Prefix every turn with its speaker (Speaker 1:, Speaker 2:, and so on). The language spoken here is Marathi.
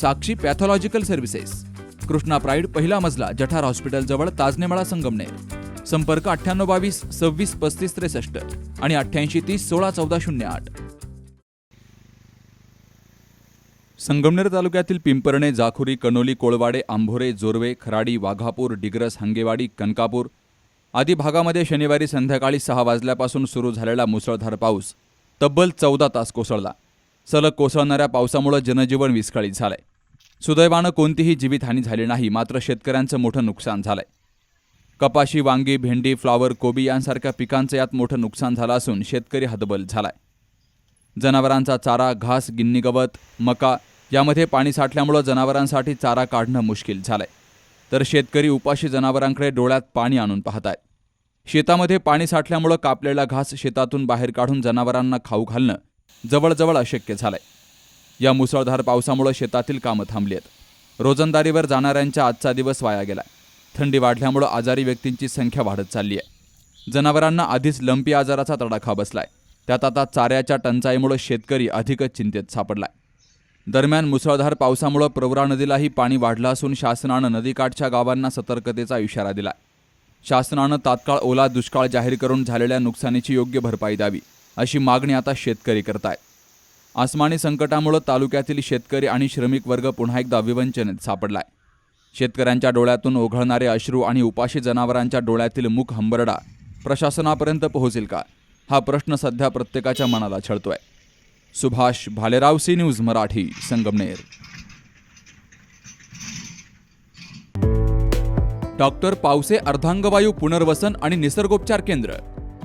Speaker 1: Sakshi pathological services. Krishna pride पहिला मजला जठार हॉस्पिटल जवळ ताजनेमाळा संगमनेर. संपर्क अठ्ठ्याण्णव बावीस सव्वीस पस्तीस त्रेसष्ट आणि अठ्ठ्याऐंशी तीस सोळा चौदा शून्य आठ. संगमनेर तालुक्यातील पिंपरणे जाखुरी कणोली कोळवाडे आंभोरे जोरवे खराडी वाघापूर डिग्रस हंगेवाडी कनकापूर आदी भागामध्ये शनिवारी संध्याकाळी सहा वाजल्यापासून सुरू झालेला मुसळधार पाऊस तब्बल चौदा तास कोसळला. सलग कोसळणाऱ्या पावसामुळे जनजीवन विस्कळीत झालंय. सुदैवानं कोणतीही जीवितहानी झाली नाही मात्र शेतकऱ्यांचं मोठं नुकसान झालंय. कपाशी वांगी भेंडी फ्लॉवर कोबी यांसारख्या पिकांचं यात मोठं नुकसान झालं असून शेतकरी हतबल झालाय. जनावरांचा चारा घास गिन्नी गवत मका यामध्ये पाणी साठल्यामुळं जनावरांसाठी चारा काढणं मुश्किल झालंय. तर शेतकरी उपाशी जनावरांकडे डोळ्यात पाणी आणून पाहतायत. शेतामध्ये पाणी साठल्यामुळं कापलेला घास शेतातून बाहेर काढून जनावरांना खाऊ घालणं जवळजवळ अशक्य झालंय. या मुसळधार पावसामुळं शेतातील कामं थांबली आहेत रोजंदारीवर जाणाऱ्यांचा आजचा दिवस वाया गेलाय. थंडी वाढल्यामुळं आजारी व्यक्तींची संख्या वाढत चालली आहे जनावरांना आधीच लंपी आजाराचा तडाखा बसलाय. त्यात आता चाऱ्याच्या टंचाईमुळे शेतकरी अधिकच चिंतेत सापडलाय. दरम्यान मुसळधार पावसामुळे प्रवरा नदीलाही पाणी वाढलं असून शासनानं नदीकाठच्या गावांना सतर्कतेचा इशारा दिलाय. शासनानं तात्काळ ओला दुष्काळ जाहीर करून झालेल्या नुकसानीची योग्य भरपाई द्यावी. अशी मागणी आता शेतकरी करतायत. आसमानी संकटामुळे तालुक्यातील शेतकरी आणि श्रमिक वर्ग पुन्हा एकदा विवंचनेत सापडलाय. शेतकऱ्यांच्या डोळ्यातून ओघळणारे अश्रू आणि उपाशी जनावरांच्या डोळ्यातील मुख हंबरडा प्रशासनापर्यंत पोहोचेल का? हा प्रश्न सध्या प्रत्येकाच्या मनाला छळतोय. Subhash Bhalerao C news Marathi Sangamner. Doctor Pawase अर्धांगवायू पुनर्वसन आणि निसर्गोपचार केंद्र.